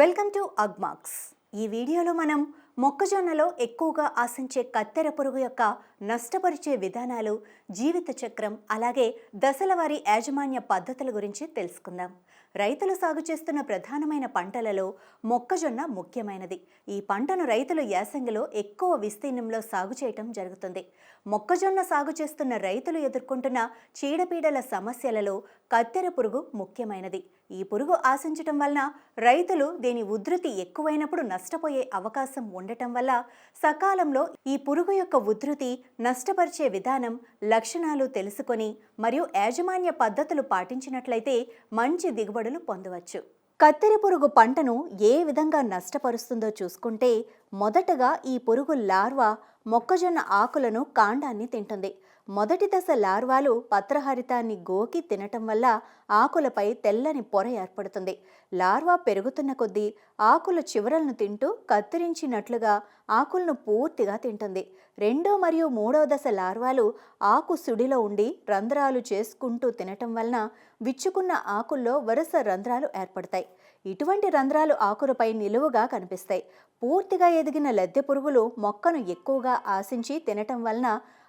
Welcome to Agmax. ఈ వీడియోలో మనం మొక్కజొన్నలో ఎక్కువగా ఆశించే కత్తెర పురుగు యొక్క నష్టపరిచే విధానాలు జీవిత చక్రం అలాగే దశలవారి యాజమాన్య పద్ధతుల గురించి తెలుసుకుందాం. రైతులు సాగు చేస్తున్న ప్రధానమైన పంటలలో మొక్కజొన్న ముఖ్యమైనది. ఈ పంటను రైతులు యాసంగిలో ఎక్కువ విస్తీర్ణంలో సాగు చేయటం జరుగుతుంది. మొక్కజొన్న సాగు చేస్తున్న రైతులు ఎదుర్కొంటున్న చీడపీడల సమస్యలలో కత్తెర పురుగు ముఖ్యమైనది. ఈ పురుగు ఆశించటం వలన రైతులు దీని ఉధృతి ఎక్కువైనప్పుడు నష్టపోయే అవకాశం ఉండటం వల్ల సకాలంలో ఈ పురుగు యొక్క ఉధృతి నష్టపరిచే విధానం లక్షణాలు తెలుసుకొని మరియు యాజమాన్య పద్ధతులు పాటించినట్లయితే మంచి దిగుబడులు పొందవచ్చు. కత్తెర పురుగు పంటను ఏ విధంగా నష్టపరుస్తుందో చూసుకుంటే మొదటగా ఈ పురుగు లార్వా మొక్కజొన్న ఆకులను కాండాన్ని తింటుంది. మొదటి దశ లార్వాలు పత్రహరితాన్ని గోకి తినటం వల్ల ఆకులపై తెల్లని పొర ఏర్పడుతుంది. లార్వా పెరుగుతున్న కొద్దీ ఆకుల చివరలను తింటూ కత్తిరించినట్లుగా ఆకులను పూర్తిగా తింటుంది. రెండో మరియు మూడో దశ లార్వాలు ఆకు సుడిలో ఉండి రంధ్రాలు చేసుకుంటూ తినటం వలన విచ్చుకున్న ఆకుల్లో వరుస రంధ్రాలు ఏర్పడతాయి. ఇటువంటి రంధ్రాలు ఆకులపై నిలువుగా కనిపిస్తాయి. పూర్తిగా ఎదిగిన లద్దె పురుగులు మొక్కను ఎక్కువగా ఆశించి తినటం వలన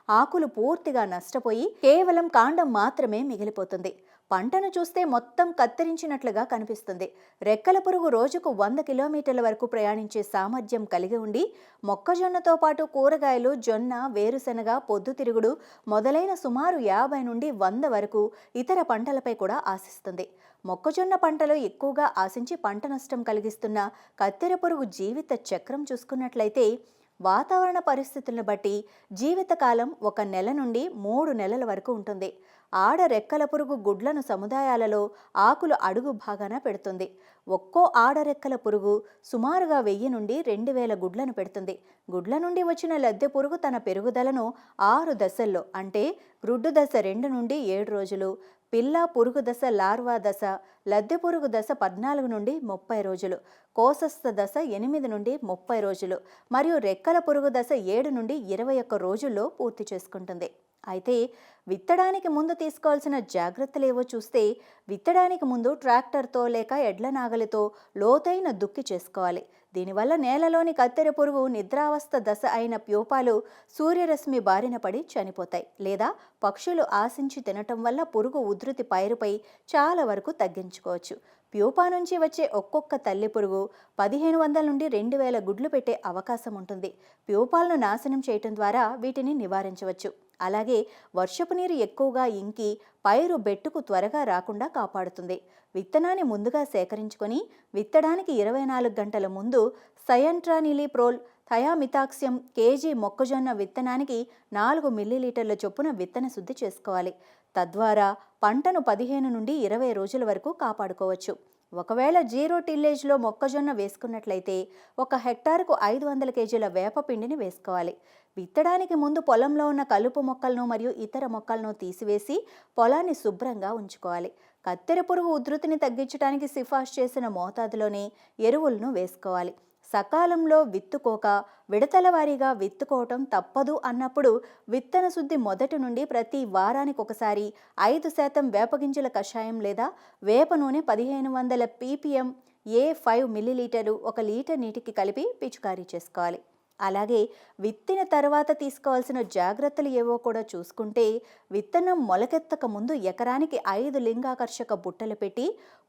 ఆకులు పూర్తిగా నష్టపోయి కేవలం కాండం మాత్రమే మిగిలిపోతుంది. పంటను చూస్తే మొత్తం కత్తిరించినట్లుగా కనిపిస్తుంది. రెక్కల పురుగు రోజుకు వంద కిలోమీటర్ల వరకు ప్రయాణించే సామర్థ్యం కలిగి ఉండి మొక్కజొన్నతో పాటు కూరగాయలు జొన్న వేరుశనగ పొద్దుతిరుగుడు మొదలైన సుమారు యాభై నుండి వంద వరకు ఇతర పంటలపై కూడా ఆశిస్తుంది. మొక్కజొన్న పంటలో ఎక్కువగా ఆశించి పంట నష్టం కలిగిస్తున్న కత్తెర పురుగు జీవిత చక్రం చూసుకున్నట్లయితే వాతావరణ పరిస్థితులను బట్టి జీవితకాలం ఒక నెల నుండి మూడు నెలల వరకు ఉంటుంది. ఆడ రెక్కల పురుగు గుడ్లను సముదాయాలలో ఆకులు అడుగు భాగాన పెడుతుంది. ఒక్కో ఆడ రెక్కల పురుగు సుమారుగా వెయ్యి నుండి రెండు వేల గుడ్లను పెడుతుంది. గుడ్ల నుండి వచ్చిన లద్దె పురుగు తన పెరుగుదలను ఆరు దశల్లో అంటే గ్రుడ్డు దశ రెండు నుండి ఏడు రోజులు పిల్ల పురుగు దశ లార్వా దశ లద్దె పురుగు దశ పద్నాలుగు నుండి ముప్పై రోజులు కోసస్థ దశ ఎనిమిది నుండి ముప్పై రోజులు మరియు రెక్కల పురుగు దశ ఏడు నుండి ఇరవై ఒక్క రోజుల్లో పూర్తి చేసుకుంటుంది. అయితే విత్తడానికి ముందు తీసుకోవాల్సిన జాగ్రత్తలు ఏవో చూస్తే విత్తడానికి ముందు ట్రాక్టర్తో లేక ఎడ్ల నాగలితో లోతైన దుక్కి చేసుకోవాలి. దీనివల్ల నేలలోని కత్తెర పురుగు నిద్రావస్థ దశ అయిన ప్యూపాలు సూర్యరశ్మి బారిన పడి చనిపోతాయి లేదా పక్షులు ఆశించి తినటం వల్ల పురుగు ఉధృతి పైరుపై చాలా వరకు తగ్గించుకోవచ్చు. ప్యూపా నుంచి వచ్చే ఒక్కొక్క తల్లి పురుగు పదిహేను వందల నుండి రెండు వేల గుడ్లు పెట్టే అవకాశం ఉంటుంది. ప్యూపాలను నాశనం చేయటం ద్వారా వీటిని నివారించవచ్చు. అలాగే వర్షపు నీరు ఎక్కువగా ఇంకి పైరు బెట్టుకు త్వరగా రాకుండా కాపాడుతుంది. విత్తనాన్ని ముందుగా సేకరించుకొని విత్తడానికి ఇరవై నాలుగు గంటల ముందు సయంట్రానిలిప్రోల్ థయామితాక్సియం కేజీ మొక్కజొన్న విత్తనానికి నాలుగు మిల్లీలీటర్ల చొప్పున విత్తన శుద్ధి చేసుకోవాలి. తద్వారా పంటను పదిహేను నుండి ఇరవై రోజుల వరకు కాపాడుకోవచ్చు. ఒకవేళ జీరో టిల్లేజ్లో మొక్కజొన్న వేసుకున్నట్లయితే ఒక హెక్టార్కు ఐదు వందల కేజీల వేపపిండిని వేసుకోవాలి. విత్తడానికి ముందు పొలంలో ఉన్న కలుపు మొక్కలను మరియు ఇతర మొక్కలను తీసివేసి పొలాన్ని శుభ్రంగా ఉంచుకోవాలి. కత్తెర పురుగు ఉధృతిని తగ్గించడానికి సిఫార్సు చేసిన మోతాదులోనే ఎరువులను వేసుకోవాలి. సకాలంలో విత్తుకోక విడతల వారీగా విత్తుకోవటం తప్పదు అన్నప్పుడు విత్తన శుద్ధి మొదటి నుండి ప్రతి వారానికి ఒకసారి ఐదు శాతం వేపగింజల కషాయం లేదా వేప నూనె పదిహేను వందల పీపీఎం ఏ ఫైవ్ మిల్లీలీటరు ఒక లీటర్ నీటికి కలిపి పిచికారీ చేసుకోవాలి. అలాగే విత్తిన తర్వాత తీసుకోవాల్సిన జాగ్రత్తలు ఏవో కూడా చూసుకుంటే విత్తనం మొలకెత్తక ముందు ఎకరానికి ఐదు లింగాకర్షక బుట్టలు పెట్టి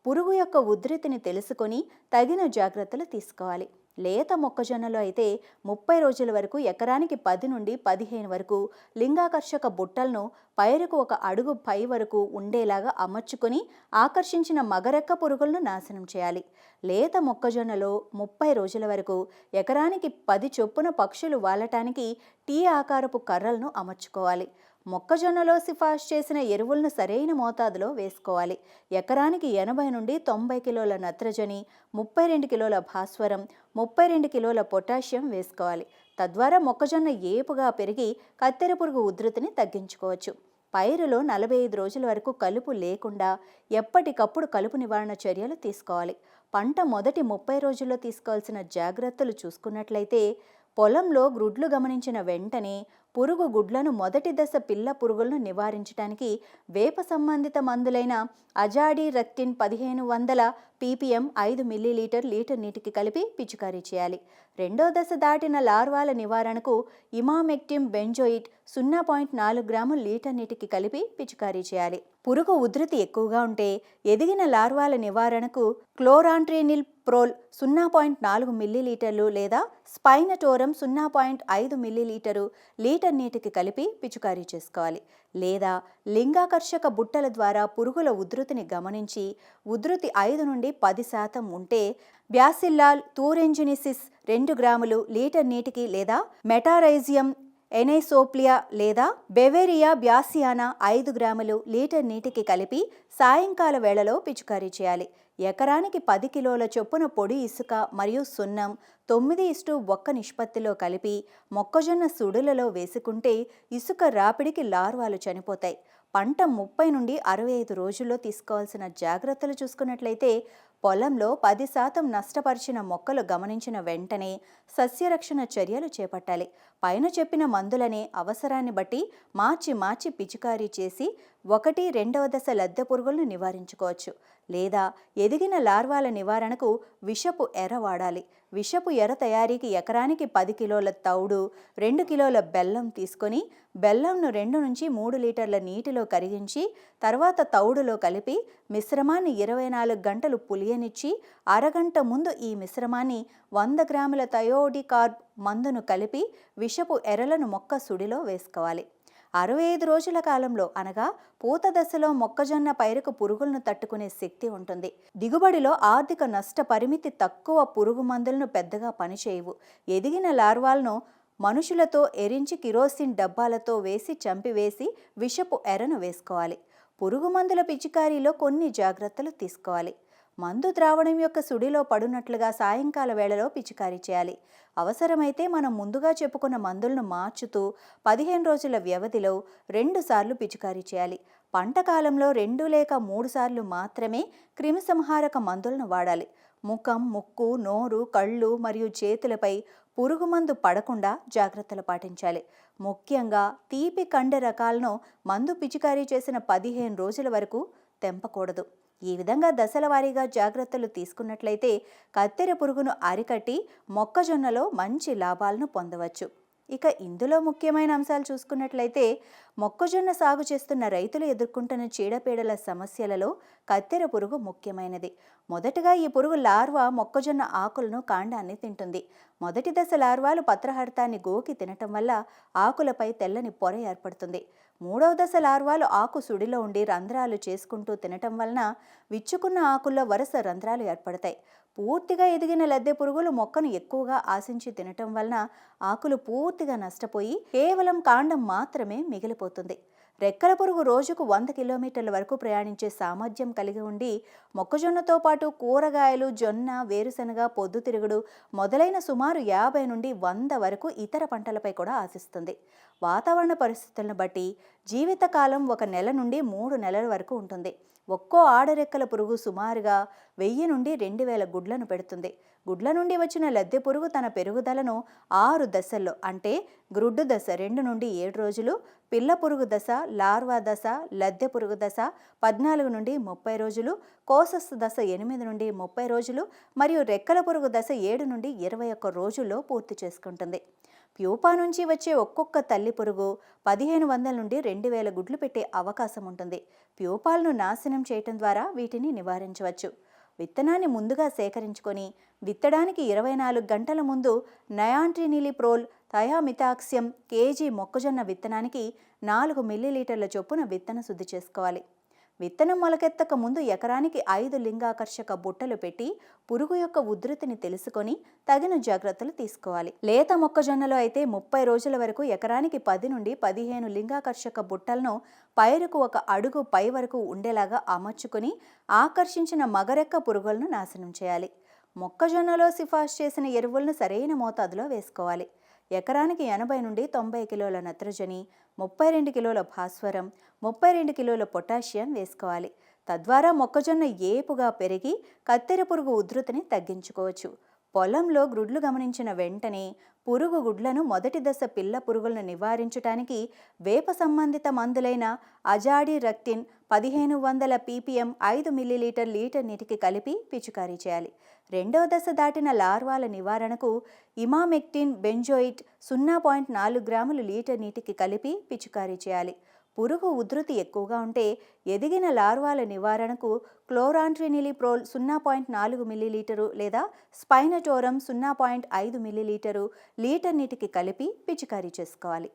పురుగు యొక్క ఉధృతిని తెలుసుకొని తగిన జాగ్రత్తలు తీసుకోవాలి. లేత మొక్కజొన్నలో అయితే ముప్పై రోజుల వరకు ఎకరానికి పది నుండి పదిహేను వరకు లింగాకర్షక బుట్టలను పైరుకు ఒక అడుగు పై వరకు ఉండేలాగా అమర్చుకొని ఆకర్షించిన మగరెక్క పురుగులను నాశనం చేయాలి. లేత మొక్కజొన్నలో ముప్పై రోజుల వరకు ఎకరానికి పది చొప్పున పక్షులు వాలటానికి టీ ఆకారపు కర్రలను అమర్చుకోవాలి. మొక్కజొన్నలో సిఫార్సు చేసిన ఎరువులను సరైన మోతాదులో వేసుకోవాలి. ఎకరానికి ఎనభై నుండి తొంభై కిలోల నత్రజని ముప్పై రెండు కిలోల భాస్వరం ముప్పై రెండు కిలోల పొటాషియం వేసుకోవాలి. తద్వారా మొక్కజొన్న ఏపుగా పెరిగి కత్తెర పురుగు ఉధృతిని తగ్గించుకోవచ్చు. పైరులో నలభై ఐదు రోజుల వరకు కలుపు లేకుండా ఎప్పటికప్పుడు కలుపు నివారణ చర్యలు తీసుకోవాలి. పంట మొదటి ముప్పై రోజుల్లో తీసుకోవాల్సిన జాగ్రత్తలు చూసుకున్నట్లయితే పొలంలో గ్రుడ్లు గమనించిన వెంటనే పురుగు గుడ్లను మొదటి దశ పిల్ల పురుగులను నివారించడానికి వేప సంబంధిత మందులైన అజాడీ రెక్టిన్ పదిహేను వందల పీపీఎం ఐదు మిల్లీలీటర్ లీటర్ నీటికి కలిపి పిచికారీ చేయాలి. రెండో దశ దాటిన లార్వాల నివారణకు ఇమామెక్టిమ్ బెంజోయిట్ సున్నా పాయింట్ నాలుగు గ్రాములు లీటర్ నీటికి కలిపి పిచికారీ చేయాలి. పురుగు ఉధృతి ఎక్కువగా ఉంటే ఎదిగిన లార్వాల నివారణకు క్లోరాంట్రీనిల్ ప్రోల్ సున్నా పాయింట్ నాలుగు మిల్లీలీటర్లు లేదా స్పైనటోరం సున్నా పాయింట్ ఐదు మిల్లీలీటరు లీటర్ నీటికి కలిపి పిచికారీ చేసుకోవాలి. లేదా లింగాకర్షక బుట్టల ద్వారా పురుగుల ఉధృతిని గమనించి ఉధృతి ఐదు నుండి పది శాతం ఉంటే బ్యాసిల్లాల్ తూరెంజినిసిస్ రెండు గ్రాములు లీటర్ నీటికి లేదా మెటారైజియం ఎనైసోప్లియా లేదా బెవేరియా బ్యాసియానా ఐదు గ్రాములు లీటర్ నీటికి కలిపి సాయంకాల వేళలో పిచికారీ చేయాలి. ఎకరానికి పది కిలోల చొప్పున పొడి ఇసుక మరియు సున్నం తొమ్మిది ఇస్టు ఒక్క నిష్పత్తిలో కలిపి మొక్కజొన్న సుడులలో వేసుకుంటే ఇసుక రాపిడికి లార్వాలు చనిపోతాయి. పంట ముప్పై నుండి అరవై ఐదు రోజుల్లో తీసుకోవాల్సిన జాగ్రత్తలు చూసుకున్నట్లయితే పొలంలో పది శాతం నష్టపరిచిన మొక్కలు గమనించిన వెంటనే సస్యరక్షణ చర్యలు చేపట్టాలి. పైన చెప్పిన మందులనే అవసరాన్ని బట్టి మార్చి మార్చి పిచికారీ చేసి ఒకటి రెండవ దశ లద్దె పురుగులను నివారించుకోవచ్చు. లేదా ఎదిగిన లార్వాల నివారణకు విషపు ఎర వాడాలి. విషపు ఎర తయారీకి ఎకరానికి పది కిలోల తౌడు రెండు కిలోల బెల్లం తీసుకొని బెల్లంను రెండు నుంచి మూడు లీటర్ల నీటిలో కరిగించి తర్వాత తౌడులో కలిపి మిశ్రమాన్ని ఇరవై నాలుగు గంటలు పులియనిచ్చి అరగంట ముందు ఈ మిశ్రమాన్ని వంద గ్రాముల థయోడికార్బ్ మందును కలిపి విషపు ఎరలను మొక్క సుడిలో వేసుకోవాలి. అరవై ఐదు రోజుల కాలంలో అనగా పూత దశలో మొక్కజొన్న పైరుకు పురుగులను తట్టుకునే శక్తి ఉంటుంది. దిగుబడిలో ఆర్థిక నష్ట పరిమితి తక్కువ పురుగు మందులను పెద్దగా పనిచేయవు. ఎదిగిన లార్వాలను మనుషులతో ఎరించి కిరోసిన్ డబ్బాలతో వేసి చంపివేసి విషపు ఎరను వేసుకోవాలి. పురుగు మందుల పిచికారీలో కొన్ని జాగ్రత్తలు తీసుకోవాలి. మందు ద్రావణం యొక్క సుడిలో పడునట్లుగా సాయంకాల వేళలో పిచికారీ చేయాలి. అవసరమైతే మనం ముందుగా చెప్పుకున్న మందులను మార్చుతూ పదిహేను రోజుల వ్యవధిలో రెండు సార్లు పిచికారీ చేయాలి. పంట కాలంలో రెండు లేక మూడు సార్లు మాత్రమే క్రిమిసంహారక మందులను వాడాలి. ముఖం ముక్కు నోరు కళ్ళు మరియు చేతులపై పురుగు మందు పడకుండా జాగ్రత్తలు పాటించాలి. ముఖ్యంగా తీపి కండ రకాలను మందు పిచికారీ చేసిన పదిహేను రోజుల వరకు తెంపకూడదు. ఈ విధంగా దశల వారీగా జాగ్రత్తలు తీసుకున్నట్లయితే కత్తెర పురుగును అరికట్టి మొక్కజొన్నలో మంచి లాభాలను పొందవచ్చు. ఇక ఇందులో ముఖ్యమైన అంశాలు చూసుకున్నట్లయితే మొక్కజొన్న సాగు చేస్తున్న రైతులు ఎదుర్కొంటున్న చీడపీడల సమస్యలలో కత్తెర పురుగు ముఖ్యమైనది. మొదటగా ఈ పురుగు లార్వా మొక్కజొన్న ఆకులను కాండాన్ని తింటుంది. మొదటి దశ లార్వాలు పత్రహర్తాన్ని గోకి తినటం వల్ల ఆకులపై తెల్లని పొర ఏర్పడుతుంది. మూడవ దశ లార్వాలు ఆకు సుడిలో ఉండి రంధ్రాలు చేసుకుంటూ తినటం వలన విచ్చుకున్న ఆకుల్లో వరుస రంధ్రాలు ఏర్పడతాయి. పూర్తిగా ఎదిగిన లద్దె పురుగులు మొక్కను ఎక్కువగా ఆశించి తినటం వలన ఆకులు పూర్తిగా నష్టపోయి కేవలం కాండం మాత్రమే మిగిలిపోతుంది. రెక్కల పురుగు రోజుకు వంద కిలోమీటర్ల వరకు ప్రయాణించే సామర్థ్యం కలిగి ఉండి మొక్కజొన్నతో పాటు కూరగాయలు జొన్న వేరుశనగ పొద్దుతిరుగుడు మొదలైన సుమారు యాభై నుండి వంద వరకు ఇతర పంటలపై కూడా ఆశిస్తుంది. వాతావరణ పరిస్థితులను బట్టి జీవితకాలం ఒక నెల నుండి మూడు నెలల వరకు ఉంటుంది. ఒక్కో ఆడరెక్కల పురుగు సుమారుగా వెయ్యి నుండి రెండు వేల గుడ్లను పెడుతుంది. గుడ్ల నుండి వచ్చిన లద్దె పురుగు తన పెరుగుదలను ఆరు దశల్లో అంటే గ్రుడ్డు దశ రెండు నుండి ఏడు రోజులు పిల్ల పురుగు దశ లార్వా దశ లద్దె పురుగు దశ పద్నాలుగు నుండి ముప్పై రోజులు కోసస్ దశ ఎనిమిది నుండి ముప్పై రోజులు మరియు రెక్కల పురుగు దశ ఏడు నుండి ఇరవై ఒక్క రోజుల్లో పూర్తి చేసుకుంటుంది. ప్యూపా నుంచి వచ్చే ఒక్కొక్క తల్లి పురుగు పదిహేను వందల నుండి రెండు వేల గుడ్లు పెట్టే అవకాశం ఉంటుంది. ప్యూపాలను నాశనం చేయటం ద్వారా వీటిని నివారించవచ్చు. విత్తనాన్ని ముందుగా సేకరించుకొని విత్తడానికి ఇరవై నాలుగు గంటల ముందు నయాంట్రినిలిప్రోల్ థయామితాక్సియం కేజీ మొక్కజొన్న విత్తనానికి నాలుగు మిల్లీలీటర్ల చొప్పున విత్తన శుద్ధి చేసుకోవాలి. విత్తనం మొలకెత్తక ముందు ఎకరానికి ఐదు లింగాకర్షక బుట్టలు పెట్టి పురుగు యొక్క ఉధృతిని తెలుసుకొని తగిన జాగ్రత్తలు తీసుకోవాలి. లేత మొక్కజొన్నలో అయితే ముప్పై రోజుల వరకు ఎకరానికి పది నుండి పదిహేను లింగాకర్షక బుట్టలను పైరుకు ఒక అడుగు పై వరకు ఉండేలాగా అమర్చుకొని ఆకర్షించిన మగరెక్క పురుగులను నాశనం చేయాలి. మొక్కజొన్నలో సిఫార్సు చేసిన ఎరువులను సరైన మోతాదులో వేసుకోవాలి. ఎకరానికి ఎనభై నుండి తొంభై కిలోల నత్రజని ముప్పై రెండు కిలోల భాస్వరం ముప్పై రెండు కిలోల పొటాషియం వేసుకోవాలి. తద్వారా మొక్కజొన్న ఏపుగా పెరిగి కత్తెర పురుగు ఉధృతిని తగ్గించుకోవచ్చు. పొలంలో గ్రుడ్లు గమనించిన వెంటనే పురుగు గుడ్లను మొదటి దశ పిల్ల పురుగులను నివారించటానికి వేప సంబంధిత మందులైన అజాడి రక్టిన్ పదిహేను వందల పీపీఎం ఐదు మిల్లీలీటర్ లీటర్ నీటికి కలిపి పిచికారీ చేయాలి. రెండవ దశ దాటిన లార్వాల నివారణకు ఇమామెక్టిన్ బెంజోయిట్ సున్నా పాయింట్ నాలుగు గ్రాములు లీటర్ నీటికి కలిపి పిచికారీ చేయాలి. పురుగు ఉధృతి ఎక్కువగా ఉంటే ఎదిగిన లార్వాల నివారణకు క్లోరాంట్రినిలిప్రోల్ సున్నా పాయింట్ నాలుగు మిల్లీలీటరు లేదా స్పైనటోరం సున్నా పాయింట్ ఐదు మిల్లీలీటరు లీటర్ నీటికి కలిపి పిచికారీ చేసుకోవాలి.